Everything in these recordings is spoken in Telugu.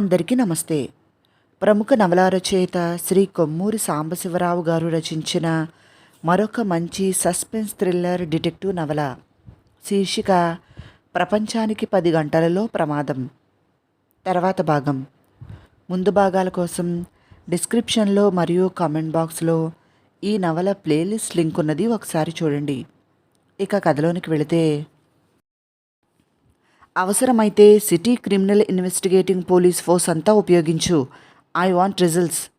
అందరికీ నమస్తే. ప్రముఖ నవలా రచయిత శ్రీ కొమ్మూరి సాంబశివరావు గారు రచించిన మరొక మంచి సస్పెన్స్ థ్రిల్లర్ డిటెక్టివ్ నవల శీర్షిక ప్రపంచానికి పది గంటలలో ప్రమాదం. తర్వాత భాగం. ముందు భాగాల కోసం డిస్క్రిప్షన్లో మరియు కామెంట్ బాక్స్లో ఈ నవల ప్లేలిస్ట్ లింక్ ఉన్నది ఒకసారి చూడండి. ఇక కథలోనికి వెళితే అవసరమైతే city criminal investigating police force అంతా ఉపయోగించు. I want results.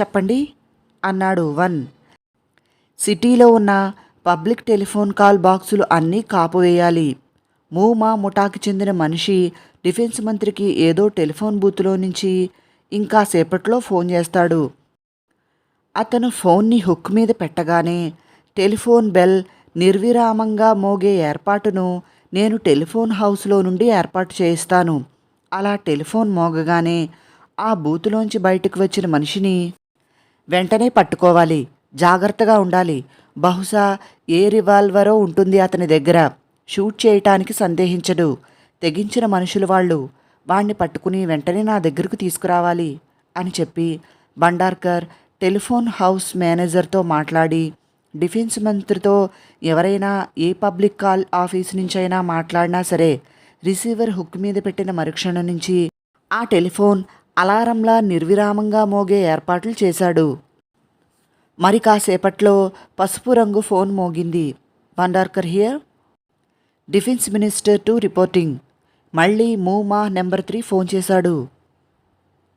చెప్పండి అన్నాడు వన్. సిటీలో ఉన్న పబ్లిక్ టెలిఫోన్ కాల్ బాక్సులు అన్నీ కాపువేయాలి. మూమా ముఠాకి చెందిన మనిషి డిఫెన్స్ మంత్రికి ఏదో టెలిఫోన్ బూత్లో నుంచి ఇంకా సేపట్లో ఫోన్ చేస్తాడు. అతను ఫోన్ని హుక్ మీద పెట్టగానే టెలిఫోన్ బెల్ నిర్విరామంగా మోగే ఏర్పాటును నేను టెలిఫోన్ హౌస్లో నుండి ఏర్పాటు చేయిస్తాను. అలా టెలిఫోన్ మోగగానే ఆ బూతులోంచి బయటకు వచ్చిన మనిషిని వెంటనే పట్టుకోవాలి. జాగ్రత్తగా ఉండాలి. బహుశా ఏ రివాల్వరో ఉంటుంది అతని దగ్గర. షూట్ చేయటానికి సందేహించడు. తెగించిన మనుషులు వాళ్ళు వాణ్ణి పట్టుకుని వెంటనే నా దగ్గరకు తీసుకురావాలి అని చెప్పి బండార్కర్ టెలిఫోన్ హౌస్ మేనేజర్తో మాట్లాడి డిఫెన్స్ మంత్రితో ఎవరైనా ఏ పబ్లిక్ కాల్ ఆఫీస్ నుంచైనా మాట్లాడినా సరే రిసీవర్ హుక్ మీద పెట్టిన మరుక్షణం నుంచి ఆ టెలిఫోన్ అలారంలా నిర్విరామంగా మోగే ఏర్పాట్లు చేశాడు. మరి కాసేపట్లో పసుపు రంగు ఫోన్ మోగింది. Bhandarkar here. Defence minister to reporting. మళ్ళీ మూమా నెంబర్ త్రీ ఫోన్ చేశాడు.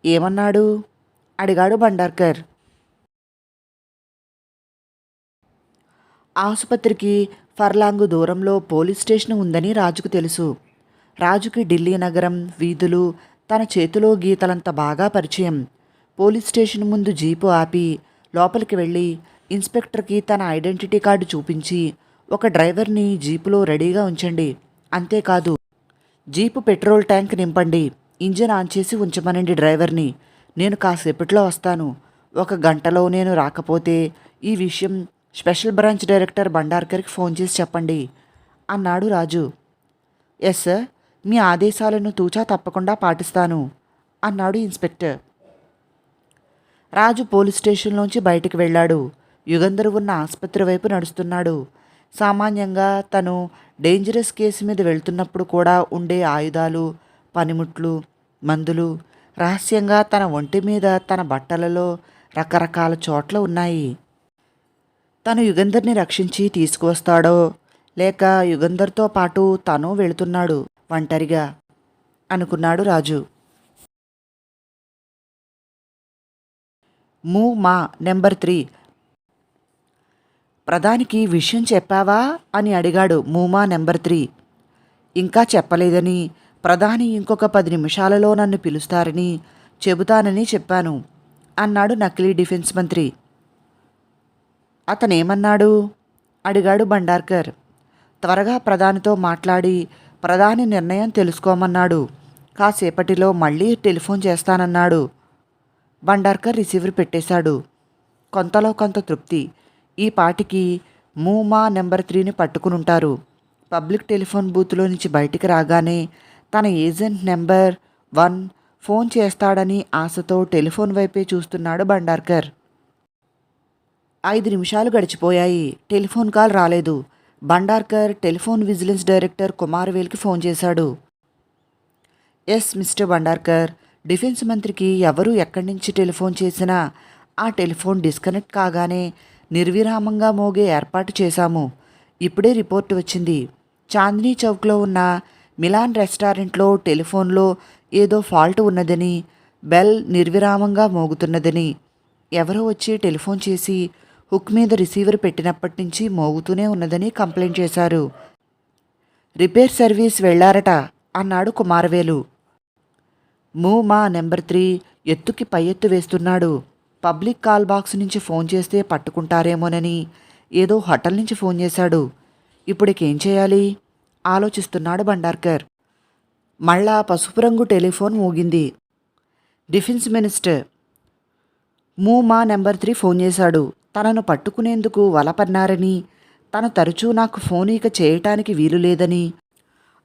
ఏమన్నాడు? అడిగాడు భండార్కర్ ఆసుపత్రికి ఫర్లాంగు దూరంలో పోలీస్ స్టేషన్ ఉందని రాజుకు తెలుసు. రాజుకి ఢిల్లీ నగరం వీధులు తన చేతిలో గీతలంత బాగా పరిచయం. పోలీస్ స్టేషన్ ముందు జీపు ఆపి లోపలికి వెళ్ళి ఇన్స్పెక్టర్కి తన ఐడెంటిటీ కార్డు చూపించి ఒక డ్రైవర్ని జీపులో రెడీగా ఉంచండి. అంతేకాదు జీపు పెట్రోల్ ట్యాంక్ నింపండి. ఇంజిన్ ఆన్ చేసి ఉంచమనండి డ్రైవర్ని. నేను కాసేపట్లో వస్తాను. ఒక గంటలో నేను రాకపోతే ఈ విషయం స్పెషల్ బ్రాంచ్ డైరెక్టర్ భండార్కర్కి ఫోన్ చేసి చెప్పండి. అన్నాడు రాజు. ఎస్ సార్ మీ ఆదేశాలను తూచా తప్పకుండా పాటిస్తాను అన్నాడు ఇన్స్పెక్టర్. రాజు పోలీస్ స్టేషన్లోంచి బయటికి వెళ్ళాడు. యుగంధర్ ఉన్న ఆసుపత్రి వైపు నడుస్తున్నాడు. సామాన్యంగా తను డేంజరస్ కేసు మీద వెళ్తున్నప్పుడు కూడా ఉండే ఆయుధాలు పనిముట్లు మందులు రహస్యంగా తన ఒంటి మీద తన బట్టలలో రకరకాల చోట్ల ఉన్నాయి. తను యుగంధర్ని రక్షించి తీసుకువస్తాడో లేక యుగంధర్తో పాటు తను వెళుతున్నాడు ఒంటరిగా అనుకున్నాడు రాజు. మూ మా నెంబర్ త్రీ. ప్రధానికి విషయం చెప్పావా? అని అడిగాడు మూమా నెంబర్ త్రీ. ఇంకా చెప్పలేదని ప్రధాని ఇంకొక పది నిమిషాలలో నన్ను పిలుస్తారని చెబుతానని చెప్పాను అన్నాడు నకిలీ డిఫెన్స్ మంత్రి. అతనేమన్నాడు? అడిగాడు భండార్కర్ త్వరగా ప్రధానితో మాట్లాడి ప్రధాని నిర్ణయం తెలుసుకోమన్నాడు. కాసేపటిలో మళ్ళీ టెలిఫోన్ చేస్తానన్నాడు. భండార్కర్ రిసీవర్ పెట్టేశాడు. కొంతలో కొంత తృప్తి. ఈ పాటికి మూమా నెంబర్ త్రీని పట్టుకునుంటారు. పబ్లిక్ టెలిఫోన్ బూత్లో నుంచి బయటికి రాగానే తన ఏజెంట్ నెంబర్ వన్ ఫోన్ చేస్తాడని ఆశతో టెలిఫోన్ వైపే చూస్తున్నాడు భండార్కర్ ఐదు నిమిషాలు గడిచిపోయాయి. టెలిఫోన్ కాల్ రాలేదు. బండార్కర్ టెలిఫోన్ విజిలెన్స్ డైరెక్టర్ కుమారవేల్కి ఫోన్ చేశాడు. Yes mister Bandarkar. డిఫెన్స్ మంత్రికి ఎవరు ఎక్కడి నుంచి టెలిఫోన్ చేసినా ఆ టెలిఫోన్ డిస్కనెక్ట్ కాగానే నిర్విరామంగా మోగే ఏర్పాటు చేశాము. ఇప్పుడే రిపోర్ట్ వచ్చింది. చాందినీ చౌక్లో ఉన్న మిలాన్ రెస్టారెంట్లో టెలిఫోన్లో ఏదో ఫాల్ట్ ఉన్నదని బెల్ నిర్విరామంగా మోగుతున్నదని ఎవరో వచ్చి టెలిఫోన్ చేసి హుక్ మీద రిసీవర్ పెట్టినప్పటి నుంచి మోగుతూనే ఉన్నదని కంప్లైంట్ చేశారు. రిపేర్ సర్వీస్ వెళ్ళారట అన్నాడు కుమారవేలు. మూ మా నెంబర్ త్రీ ఎత్తుకి పై ఎత్తు వేస్తున్నాడు. పబ్లిక్ కాల్ బాక్స్ నుంచి ఫోన్ చేస్తే పట్టుకుంటారేమోనని ఏదో హోటల్ నుంచి ఫోన్ చేశాడు. ఇప్పుడికేం చేయాలి? ఆలోచిస్తున్నాడు బండార్కర్. మళ్ళా పసుపు రంగు టెలిఫోన్ మోగింది. Defence minister. మూ మా నెంబర్ త్రీ ఫోన్ చేశాడు. తనను పట్టుకునేందుకు వలపన్నారని తను తరచూ నాకు ఫోన్ ఇక చేయటానికి వీలు లేదని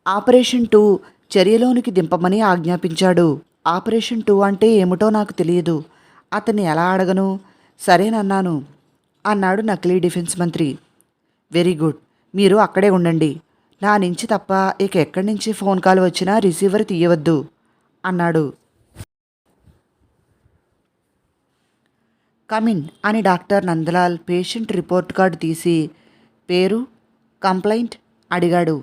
ఆపరేషన్ టూ చర్యలోనికి దింపమని ఆజ్ఞాపించాడు. ఆపరేషన్ టూ అంటే ఏమిటో నాకు తెలియదు. అతన్ని ఎలా అడగను? సరేనన్నాను. అన్నాడు నకిలీ డిఫెన్స్ మంత్రి. Very good. మీరు అక్కడే ఉండండి. నా నుంచి తప్ప ఇక ఎక్కడి నుంచి ఫోన్ కాల్ వచ్చినా రిసీవర్ తీయవద్దు అన్నాడు. కమిన్ అని doctor Nandalal patient report card తీసి పేరు కంప్లైంట్ అడిగాడు.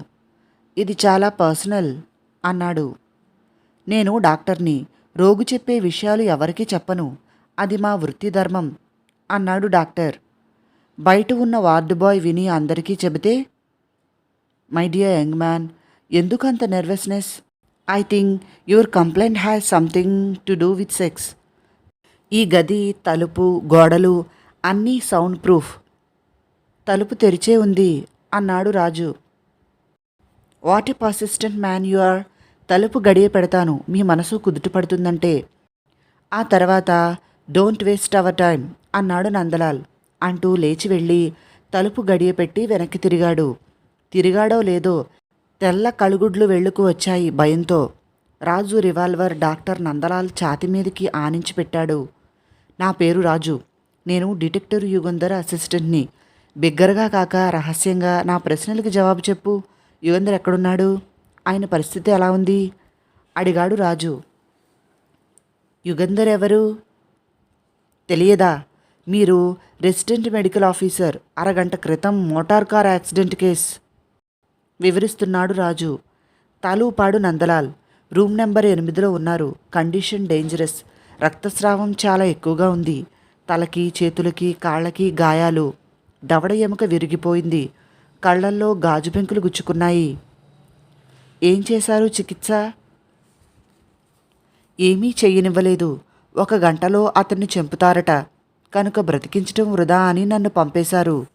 ఇది చాలా పర్సనల్ అన్నాడు. నేను డాక్టర్ని రోగు చెప్పే విషయాలు ఎవరికీ చెప్పను. అది మా వృత్తి ధర్మం అన్నాడు డాక్టర్. బయట ఉన్న వార్డు బాయ్ విని అందరికీ చెబితే మై డియర్ యంగ్ మ్యాన్ ఎందుకంత nervousness? I think your complaint has something to do with sex. ఈ గది తలుపు గోడలు అన్నీ సౌండ్ ప్రూఫ్. తలుపు తెరిచే ఉంది అన్నాడు Raju. What a persistent man you are తలుపు గడియ పెడతాను. మీ మనసు కుదుటపడుతుందంటే ఆ తర్వాత డోంట్ వేస్ట్ అవర్ టైం అన్నాడు నందలాల్. అంటూ లేచి వెళ్ళి తలుపు గడియ పెట్టి వెనక్కి తిరిగాడు. తిరిగాడో లేదో తెల్ల కలుగుడ్లు వెళ్ళుకు వచ్చాయి భయంతో. రాజు రివాల్వర్ డాక్టర్ నందలాల్ ఛాతి మీదకి ఆనించి పెట్టాడు. నా పేరు రాజు. నేను డిటెక్టివ్ యుగంధర్ అసిస్టెంట్ని. బిగ్గరగా కాక రహస్యంగా నా ప్రశ్నలకు జవాబు చెప్పు. యుగంధర్ ఎక్కడున్నాడు? ఆయన పరిస్థితి ఎలా ఉంది? అడిగాడు రాజు. యుగంధర్ ఎవరు? తెలియదా? మీరు రెసిడెంట్ మెడికల్ ఆఫీసర్. అరగంట క్రితం మోటార్ కార్ యాక్సిడెంట్ కేస్. వివరిస్తున్నాడు రాజు. తాలూపాడు నందలాల్. రూమ్ నెంబర్ ఎనిమిదిలో ఉన్నారు. Condition dangerous. రక్తస్రావం చాలా ఎక్కువగా ఉంది. తలకి చేతులకి కాళ్ళకి గాయాలు దవడ ఎముక విరిగిపోయింది. కళ్ళల్లో గాజు పెంకులు గుచ్చుకున్నాయి. ఏం చేశారు చికిత్స? ఏమీ చెయ్యనివ్వలేదు ఒక గంటలో అతన్ని చంపుతారట. కనుక బ్రతికించటం వృధా అని నన్ను పంపేశారు.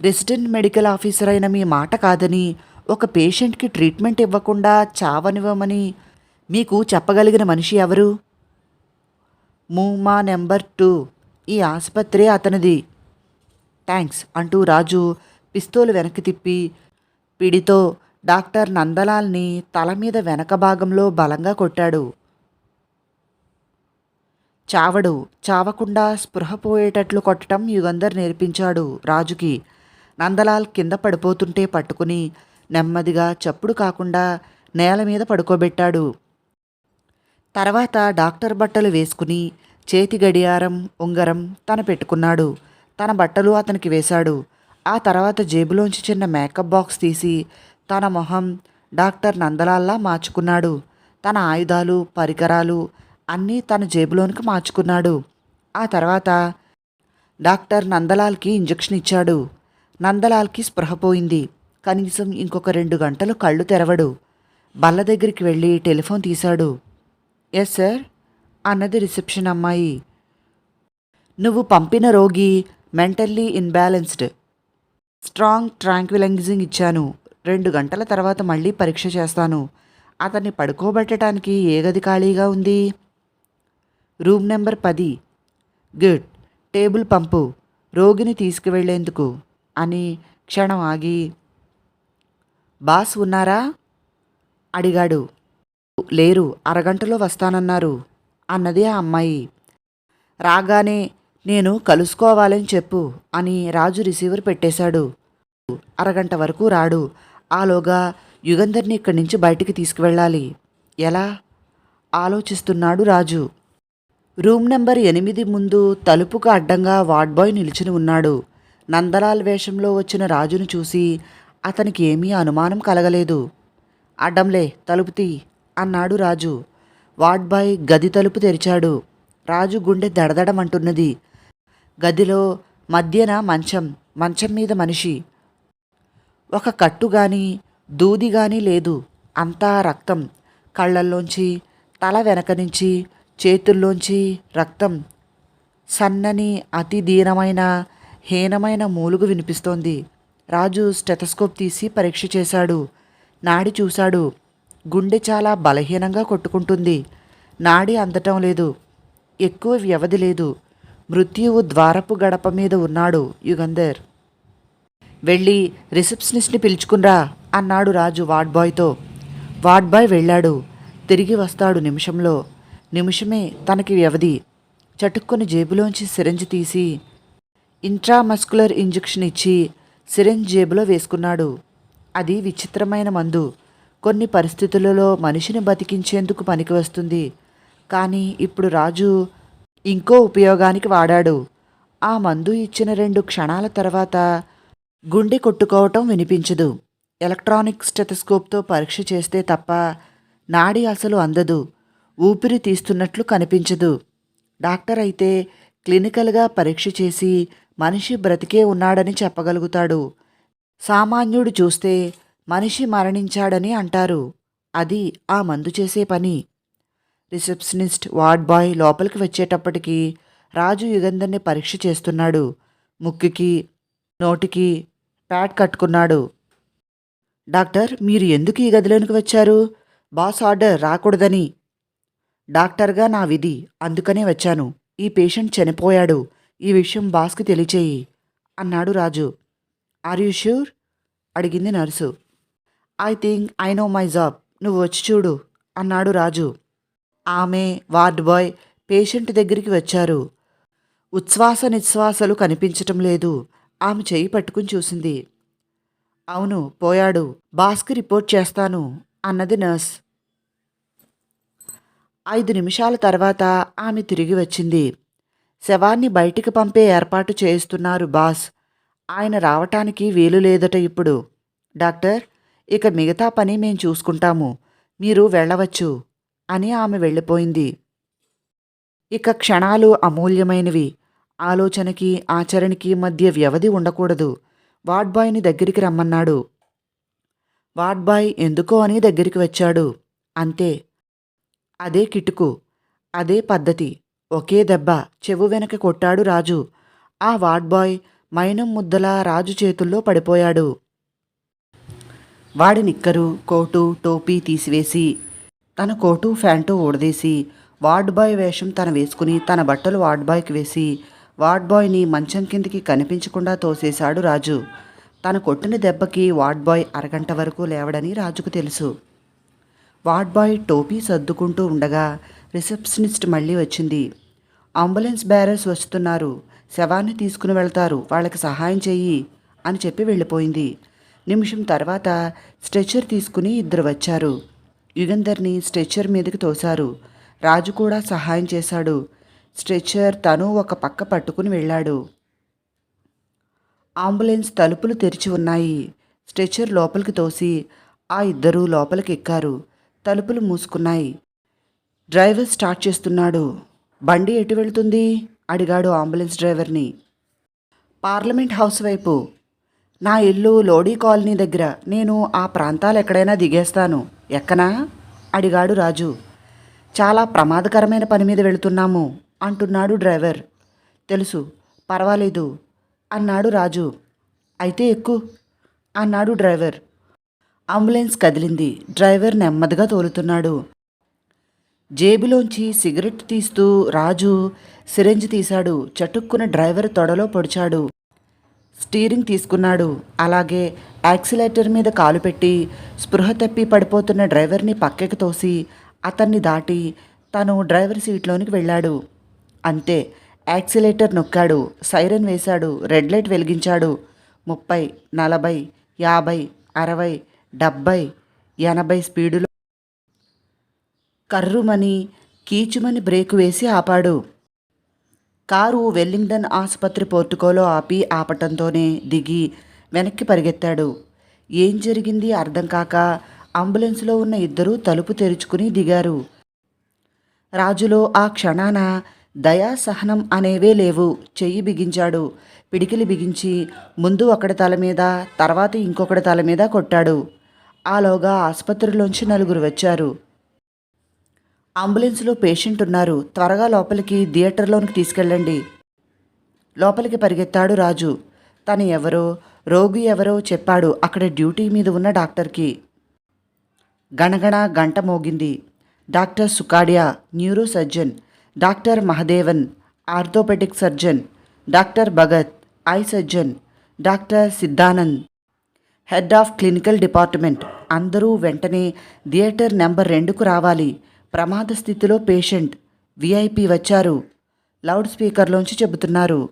రెసిడెంట్ మెడికల్ ఆఫీసర్ అయిన మీ మాట కాదని ఒక పేషెంట్కి ట్రీట్మెంట్ ఇవ్వకుండా చావనివ్వమని మీకు చెప్పగలిగిన మనిషి ఎవరు? మూమా నెంబర్ టూ. ఈ ఆసుపత్రి అతనిది. థ్యాంక్స్ అంటూ రాజు పిస్తోలు వెనక్కి తిప్పి పిడితో డాక్టర్ నందలాల్ని తల మీద వెనక భాగంలో బలంగా కొట్టాడు. చావడు చావకుండా స్పృహ పోయేటట్లు కొట్టడం యుగంధర్ నేర్పించాడు రాజుకి. నందలాల్ కింద పడిపోతుంటే పట్టుకుని నెమ్మదిగా చప్పుడు కాకుండా నేల మీద పడుకోబెట్టాడు. తర్వాత డాక్టర్ బట్టలు వేసుకుని చేతి గడియారం ఉంగరం తన పెట్టుకున్నాడు. తన బట్టలు అతనికి వేశాడు. ఆ తర్వాత జేబులోంచి చిన్న మేకప్ బాక్స్ తీసి తన మొహం డాక్టర్ నందలాల్లా మార్చుకున్నాడు. తన ఆయుధాలు పరికరాలు అన్నీ తన జేబులోనికి మార్చుకున్నాడు. ఆ తర్వాత డాక్టర్ నందలాల్కి ఇంజెక్షన్ ఇచ్చాడు. నందలాల్కి స్పృహపోయింది కనీసం ఇంకొక రెండు గంటలు కళ్ళు తెరవడు. బల్ల దగ్గరికి వెళ్ళి టెలిఫోన్ తీశాడు. ఎస్ సార్ అన్నది రిసెప్షన్ అమ్మాయి. నువ్వు పంపిన రోగి మెంటల్లీ ఇన్బ్యాలెన్స్డ్. స్ట్రాంగ్ ట్రాంక్విలైజింగ్ ఇచ్చాను. రెండు గంటల తర్వాత మళ్ళీ పరీక్ష చేస్తాను. అతన్ని పడుకోబెట్టడానికి ఏ గది ఖాళీగా ఉంది? రూమ్ నెంబర్ పది. గుడ్. టేబుల్ పంపు. రోగిని తీసుకువెళ్ళేందుకు అని క్షణం ఆగి బాస్ ఉన్నారా? అడిగాడు. లేరు అరగంటలో వస్తానన్నారు అన్నది ఆ అమ్మాయి. రాగానే నేను కలుసుకోవాలని చెప్పు అని రాజు రిసీవర్ పెట్టేశాడు. అరగంట వరకు రాడు. ఆలోగా యుగంధర్ని ఇక్కడి నుంచి బయటికి తీసుకువెళ్ళాలి. ఎలా? ఆలోచిస్తున్నాడు రాజు. రూమ్ నెంబర్ ఎనిమిది ముందు తలుపుకు అడ్డంగా వార్డ్ బాయ్ నిలిచిని ఉన్నాడు. నందలాల్ వేషంలో వచ్చిన రాజును చూసి అతనికి ఏమీ అనుమానం కలగలేదు. అడ్డంలే తలుపు తీ. అన్నాడు రాజు. వాడ్బాయ్ గది తలుపు తెరిచాడు. రాజు గుండె దడదడమంటున్నది. గదిలో మధ్యన మంచం మంచం మీద మనిషి. ఒక కట్టు గాని దూది గాని లేదు. అంతా రక్తం. కళ్ళల్లోంచి తల వెనక నుంచి చేతుల్లోంచి రక్తం. సన్నని అతి దీనమైన హీనమైన మూలుగు వినిపిస్తోంది. రాజు స్టెథస్కోప్ తీసి పరీక్ష చేశాడు. నాడి చూశాడు. గుండె చాలా బలహీనంగా కొట్టుకుంటుంది. నాడి అందటం లేదు. ఎక్కువ వ్యవధి లేదు. మృత్యువు ద్వారపు గడప మీద ఉన్నాడు యుగంధర్. వెళ్ళి రిసెప్షనిస్ట్ని పిలుచుకున్రా అన్నాడు రాజు వార్డ్ బాయ్తో వార్డ్ బాయ్ వెళ్ళాడు. తిరిగి వస్తాడు నిమిషంలో. నిమిషమే తనకి వ్యవధి. చటుక్కుని జేబులోంచి సిరంజ్ తీసి ఇంట్రామస్కులర్ ఇంజెక్షన్ ఇచ్చి సిరంజ్ జేబులో వేసుకున్నాడు. అది విచిత్రమైన మందు. కొన్ని పరిస్థితులలో మనిషిని బతికించేందుకు పనికి వస్తుంది. కానీ ఇప్పుడు రాజు ఇంకో ఉపయోగానికి వాడాడు. ఆ మందు ఇచ్చిన రెండు క్షణాల తర్వాత గుండె కొట్టుకోవటం వినిపించదు. ఎలక్ట్రానిక్ స్టెథస్కోప్తో పరీక్ష చేస్తే తప్ప నాడి అసలు అందదు. ఊపిరి తీస్తున్నట్లు కనిపించదు. డాక్టర్ అయితే క్లినికల్గా పరీక్ష చేసి మనిషి బ్రతికే ఉన్నాడని చెప్పగలుగుతాడు. సామాన్యుడు చూస్తే మనిషి మరణించాడని అంటారు. అది ఆ మందు చేసే పని. రిసెప్షనిస్ట్ వార్డ్ బాయ్ లోపలికి వచ్చేటప్పటికి రాజు యుగంధర్ని పరీక్ష చేస్తున్నాడు. ముక్కుకి నోటికి ప్యాడ్ కట్టుకున్నాడు. డాక్టర్ మీరు ఎందుకు ఈ గదిలోనికి వచ్చారు? బాస్ ఆర్డర్ రాకూడదని. డాక్టర్గా నా విధి అందుకనే వచ్చాను. ఈ పేషెంట్ చనిపోయాడు. ఈ విషయం బాస్కి తెలియచేయి అన్నాడు రాజు. Are you sure? అడిగింది nurse. I think I know my job నువ్వు వచ్చి చూడు అన్నాడు రాజు. ఆమె వార్డ్ బాయ్ పేషెంట్ దగ్గరికి వచ్చారు. ఉచ్ఛ్వాస నిశ్వాసలు కనిపించటం లేదు. ఆమె చేయి పట్టుకుని చూసింది. అవును పోయాడు. బాస్కి రిపోర్ట్ చేస్తాను అన్నది నర్స్. ఐదు నిమిషాల తర్వాత ఆమె తిరిగి వచ్చింది. శవాన్ని బయటికి పంపే ఏర్పాటు చేయిస్తున్నారు బాస్. ఆయన రావటానికి వీలు లేదట ఇప్పుడు. డాక్టర్ ఇక మిగతా పని మేం చూసుకుంటాము. మీరు వెళ్ళవచ్చు అని ఆమె వెళ్ళిపోయింది. ఇక క్షణాలు అమూల్యమైనవి. ఆలోచనకి ఆచరణకి మధ్య వ్యవధి ఉండకూడదు. వార్డ్ బాయ్ని దగ్గరికి రమ్మన్నాడు. వార్డ్ బాయ్ ఎందుకో అని దగ్గరికి వచ్చాడు. అంతే. అదే కిటుకు. అదే పద్ధతి. ఒకే దెబ్బ. చెవు వెనక కొట్టాడు రాజు. ఆ వార్డ్ బాయ్ మైనం ముద్దలా రాజు చేతుల్లో పడిపోయాడు. వాడి నిక్కరు కోటు టోపీ తీసివేసి తన కోటు ఫ్యాంటు ఊడదీసి వార్డ్ బాయ్ వేషం తన వేసుకుని తన బట్టలు వార్డ్ బాయ్కి వేసి వార్డ్ బాయ్ని మంచం కిందికి కనిపించకుండా తోసేశాడు రాజు. తన కొట్టిన దెబ్బకి వార్డ్ బాయ్ అరగంట వరకు లేవడని రాజుకు తెలుసు. వార్డ్ బాయ్ టోపీ సర్దుకుంటూ ఉండగా రిసెప్షనిస్ట్ మళ్ళీ వచ్చింది. అంబులెన్స్ బ్యారర్స్ వస్తున్నారు. శవాన్ని తీసుకుని వెళ్తారు. వాళ్ళకి సహాయం చెయ్యి అని చెప్పి వెళ్ళిపోయింది. నిమిషం తర్వాత స్ట్రెచర్ తీసుకుని ఇద్దరు వచ్చారు. యుగంధర్ని స్ట్రెచర్ మీదకి తోశారు. రాజు కూడా సహాయం చేశాడు. స్ట్రెచర్ తను ఒక పక్క పట్టుకుని వెళ్ళాడు. అంబులెన్స్ తలుపులు తెరిచి ఉన్నాయి. స్ట్రెచర్ లోపలికి తోసి ఆ ఇద్దరూ లోపలికి ఎక్కారు. తలుపులు మూసుకున్నాయి. డ్రైవర్ స్టార్ట్ చేస్తున్నాడు. బండి ఎటు వెళ్తుంది? అడిగాడు అంబులెన్స్ డ్రైవర్ని. పార్లమెంట్ హౌస్ వైపు. నా ఇల్లు లోడీ కాలనీ దగ్గర. నేను ఆ ప్రాంతాలు ఎక్కడైనా దిగేస్తాను. ఎక్కనా? అడిగాడు రాజు. చాలా ప్రమాదకరమైన పని మీద వెళుతున్నాము అంటున్నాడు డ్రైవర్. తెలుసు పర్వాలేదు అన్నాడు రాజు. అయితే ఎక్కు అన్నాడు డ్రైవర్. అంబులెన్స్ కదిలింది. డ్రైవర్ నెమ్మదిగా తోలుతున్నాడు. జేబులోంచి సిగరెట్ తీస్తూ రాజు సిరెంజ్ తీశాడు. చటుక్కున డ్రైవర్ తొడలో పొడిచాడు. స్టీరింగ్ తీసుకున్నాడు. అలాగే యాక్సిలేటర్ మీద కాలు పెట్టి స్పృహ తప్పి పడిపోతున్న డ్రైవర్ని పక్కకి తోసి అతన్ని దాటి తను డ్రైవర్ సీట్లోనికి వెళ్ళాడు. అంతే యాక్సిలేటర్ నొక్కాడు సైరన్ వేశాడు రెడ్ లైట్ వెలిగించాడు. ముప్పై నలభై యాభై అరవై డెబ్భై ఎనభై స్పీడులో కర్రుమని కీచుమని బ్రేకు వేసి ఆపాడు. కారు వెల్లింగ్టన్ ఆసుపత్రి పోర్టుకోలో ఆపి ఆపటంతోనే దిగి వెనక్కి పరిగెత్తాడు. ఏం జరిగింది అర్థం కాక అంబులెన్స్లో ఉన్న ఇద్దరూ తలుపు తెరుచుకుని దిగారు. రాజులో ఆ క్షణాన దయా సహనం అనేవే లేవు. చెయ్యి బిగించాడు. పిడికిలి బిగించి ముందు ఒకడి తల మీద తర్వాత ఇంకొకటి తల మీద కొట్టాడు. ఆలోగా ఆసుపత్రిలోంచి నలుగురు వచ్చారు. అంబులెన్స్లో పేషెంట్ ఉన్నారు. త్వరగా లోపలికి థియేటర్లోనికి తీసుకెళ్ళండి. లోపలికి పరిగెత్తాడు రాజు. తను ఎవరో రోగి ఎవరో చెప్పాడు అక్కడ డ్యూటీ మీద ఉన్న డాక్టర్కి. గణగణ గంట మోగింది. Doctor Sukadia neuro surgeon doctor Mahadevan orthopaedic surgeon. Doctor Bhagat eye surgeon. Doctor Siddhanand. Head of clinical department. అందరూ వెంటనే థియేటర్ నెంబర్ రెండుకు రావాలి. ప్రమాద స్థితిలో పేషెంట్ విఐపి వచ్చారు. లౌడ్ స్పీకర్లోంచి చెబుతున్నారు.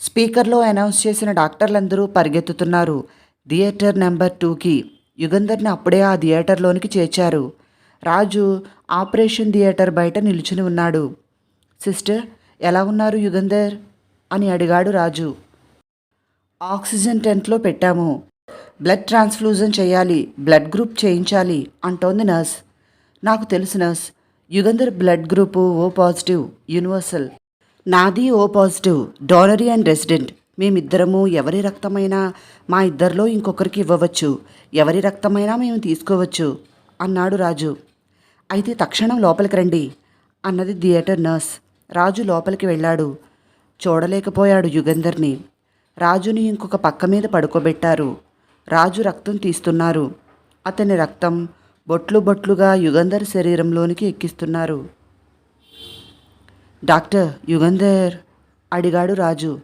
స్పీకర్లో అనౌన్స్ చేసిన డాక్టర్లందరూ పరిగెత్తుతున్నారు. థియేటర్ నెంబర్ టూకి యుగంధర్ని అప్పుడే ఆ థియేటర్లోనికి చేర్చారు. రాజు ఆపరేషన్ థియేటర్ బయట నిలుచుని ఉన్నాడు. సిస్టర్ ఎలా ఉన్నారు యుగంధర్? అని అడిగాడు రాజు. ఆక్సిజన్ టెంట్లో పెట్టాము. బ్లడ్ ట్రాన్స్ఫ్యూజన్ చేయాలి బ్లడ్ గ్రూప్ చేయించాలి అంటోంది నర్స్. నాకు తెలుసు nurse. Yugandhar blood group O positive universal. నాది O positive donor and resident. మేమిద్దరము ఎవరి రక్తమైనా మా ఇద్దరిలో ఇంకొకరికి ఇవ్వవచ్చు. ఎవరి రక్తమైనా మేము తీసుకోవచ్చు అన్నాడు రాజు. అయితే తక్షణం లోపలికి రండి అన్నది థియేటర్ నర్స్. రాజు లోపలికి వెళ్ళాడు. చూడలేకపోయాడు యుగంధర్ని. రాజుని ఇంకొక పక్క మీద పడుకోబెట్టారు. రాజు రక్తం తీస్తున్నారు. అతని రక్తం బొట్లు బొట్లుగా యుగంధర్ శరీరంలోనికి ఎక్కిస్తున్నారు. డాక్టర్ యుగంధర్ అడిగాడు రాజు.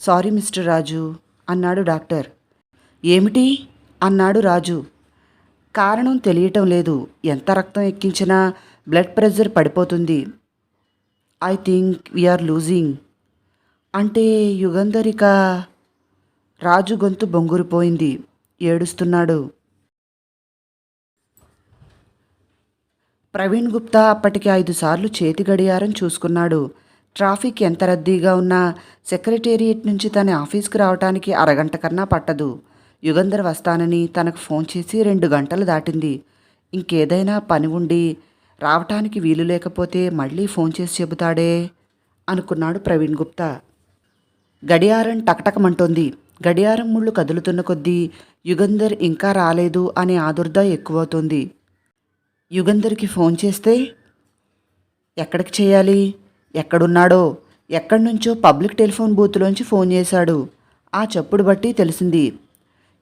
సారీ మిస్టర్ రాజు అన్నాడు డాక్టర్. ఏమిటి? అన్నాడు రాజు. కారణం తెలియటం లేదు. ఎంత రక్తం ఎక్కించినా బ్లడ్ ప్రెషర్ పడిపోతుంది. I think we're losing. అంటే యుగంధరిక రాజు గొంతు బొంగురిపోయింది. ఏడుస్తున్నాడు. ప్రవీణ్ గుప్తా అప్పటికి ఐదు సార్లు చేతి గడియారం చూసుకున్నాడు. ట్రాఫిక్ ఎంత రద్దీగా ఉన్నా సెక్రటేరియట్ నుంచి తన ఆఫీస్కి రావటానికి అరగంట కన్నా పట్టదు. యుగంధర్ వస్తానని తనకు ఫోన్ చేసి రెండు గంటలు దాటింది. ఇంకేదైనా పని ఉండి రావటానికి వీలు లేకపోతే మళ్ళీ ఫోన్ చేసి చెబుతాడే? అనుకున్నాడు ప్రవీణ్ గుప్తా. గడియారం టకటకమంటోంది. గడియారం ముళ్ళు కదులుతున్న కొద్దీ యుగంధర్ ఇంకా రాలేదు అనే ఆదుర్ద ఎక్కువవుతుంది. యుగంధర్కి ఫోన్ చేస్తే ఎక్కడికి చేయాలి? ఎక్కడున్నాడో? ఎక్కడి నుంచో పబ్లిక్ టెలిఫోన్ బూత్లోంచి ఫోన్ చేశాడు. ఆ చప్పుడు బట్టి తెలిసింది.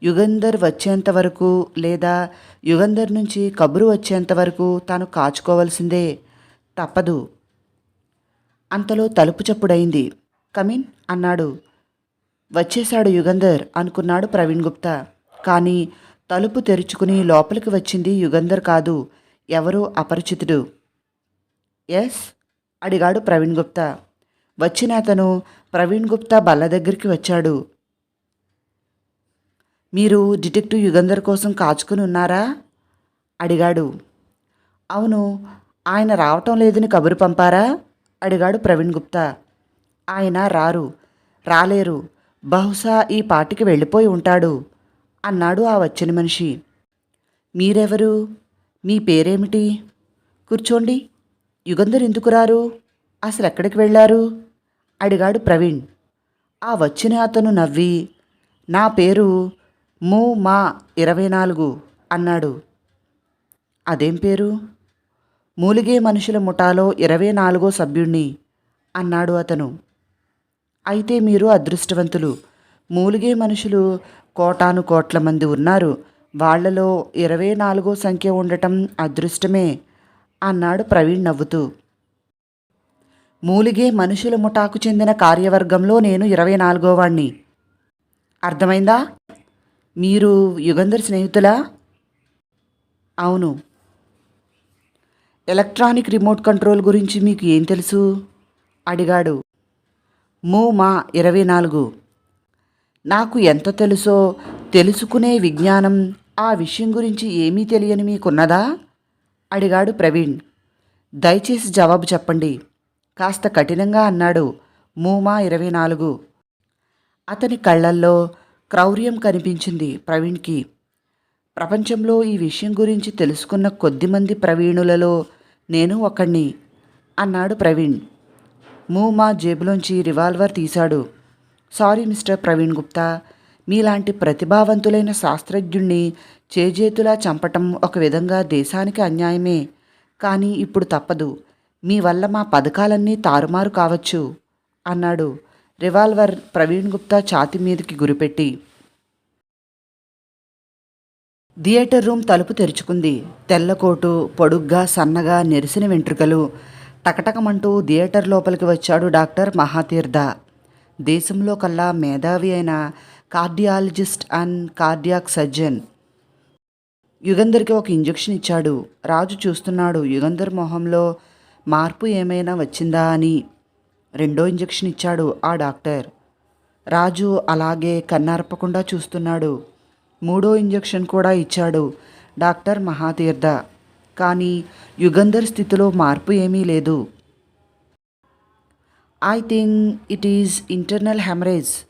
యుగంధర్ వచ్చేంత వరకు లేదా యుగంధర్ నుంచి కబురు వచ్చేంత వరకు తాను కాచుకోవలసిందే. తప్పదు. అంతలో తలుపు చప్పుడైంది కమిన్ అన్నాడు. వచ్చేశాడు యుగంధర్ అనుకున్నాడు ప్రవీణ్ గుప్తా. కానీ తలుపు తెరుచుకుని లోపలికి వచ్చింది యుగంధర్ కాదు. ఎవరో అపరిచితుడు. ఎస్ అడిగాడు ప్రవీణ్ గుప్తా. వచ్చిన అతను ప్రవీణ్ గుప్తా బల్ల దగ్గరికి వచ్చాడు. మీరు డిటెక్టివ్ యుగంధర్ కోసం కాచుకుని ఉన్నారా? అడిగాడు. అవును ఆయన రావటం లేదని కబురు పంపారా? అడిగాడు ప్రవీణ్ గుప్తా. ఆయన రారు. రాలేరు. బహుశా ఈ పాటికి వెళ్ళిపోయి ఉంటాడు అన్నాడు ఆ వచ్చిన మనిషి. మీరెవరు? మీ పేరేమిటి? కూర్చోండి. యుగంధర్ ఎందుకు రారు? అసలు ఎక్కడికి వెళ్ళారు? అడిగాడు ప్రవీణ్. ఆ వచ్చిన అతను నవ్వి నా పేరు మూ మా ఇరవై నాలుగు అన్నాడు. అదేం పేరు? మూలిగే మనుషుల ముఠాలో ఇరవై నాలుగో సభ్యుణ్ణి అన్నాడు అతను. అయితే మీరు అదృష్టవంతులు. మూలిగే మనుషులు కోటాను కోట్ల మంది ఉన్నారు. వాళ్ళలో ఇరవై నాలుగో సంఖ్య ఉండటం అదృష్టమే అన్నాడు ప్రవీణ్ నవ్వుతూ. మూలిగే మనుషుల ముఠాకు చెందిన కార్యవర్గంలో నేను ఇరవై నాలుగోవాణ్ణి అర్థమైందా? మీరు యుగంధర్ స్నేహితులా? అవును. ఎలక్ట్రానిక్ రిమోట్ కంట్రోల్ గురించి మీకు ఏం తెలుసు? అడిగాడు. మూ మా ఇరవై నాలుగు. నాకు ఎంత తెలుసో తెలుసుకునే విజ్ఞానం ఆ విషయం గురించి ఏమీ తెలియని మీకున్నదా? అడిగాడు ప్రవీణ్. దయచేసి జవాబు చెప్పండి. కాస్త కఠినంగా అన్నాడు మూమా ఇరవై నాలుగు. అతని కళ్ళల్లో క్రౌర్యం కనిపించింది ప్రవీణ్కి. ప్రపంచంలో ఈ విషయం గురించి తెలుసుకున్న కొద్దిమంది ప్రవీణులలో నేను ఒకణ్ణి అన్నాడు ప్రవీణ్. మూమా జేబులోంచి రివాల్వర్ తీశాడు. సారీ మిస్టర్ ప్రవీణ్ గుప్తా మీలాంటి ప్రతిభావంతులైన శాస్త్రజ్ఞుణ్ణి చేజేతులా చంపటం ఒక విధంగా దేశానికి అన్యాయమే. కానీ ఇప్పుడు తప్పదు. మీ వల్ల మా పథకాలన్నీ తారుమారు కావచ్చు అన్నాడు రివాల్వర్ ప్రవీణ్ గుప్తా ఛాతి మీదకి గురిపెట్టి. థియేటర్ రూమ్ తలుపు తెరుచుకుంది. తెల్లకోటు పొడుగ్గా సన్నగా నెరిసిన వెంట్రుకలు. టకటకమంటూ థియేటర్ లోపలికి వచ్చాడు డాక్టర్ మహాతీర్థ. దేశంలో కల్లా మేధావి అయిన కార్డియాలజిస్ట్ అండ్ కార్డియాక్ సర్జన్. యుగంధర్కి ఒక ఇంజెక్షన్ ఇచ్చాడు. రాజు చూస్తున్నాడు. యుగంధర్ మొహంలో మార్పు ఏమైనా వచ్చిందా అని రెండో ఇంజెక్షన్ ఇచ్చాడు ఆ డాక్టర్. రాజు అలాగే కన్నార్పకుండా చూస్తున్నాడు. మూడో ఇంజెక్షన్ కూడా ఇచ్చాడు డాక్టర్ మహాతీర్థ. కానీ యుగంధర్ స్థితిలో మార్పు ఏమీ లేదు. I think it is internal haemorrhage.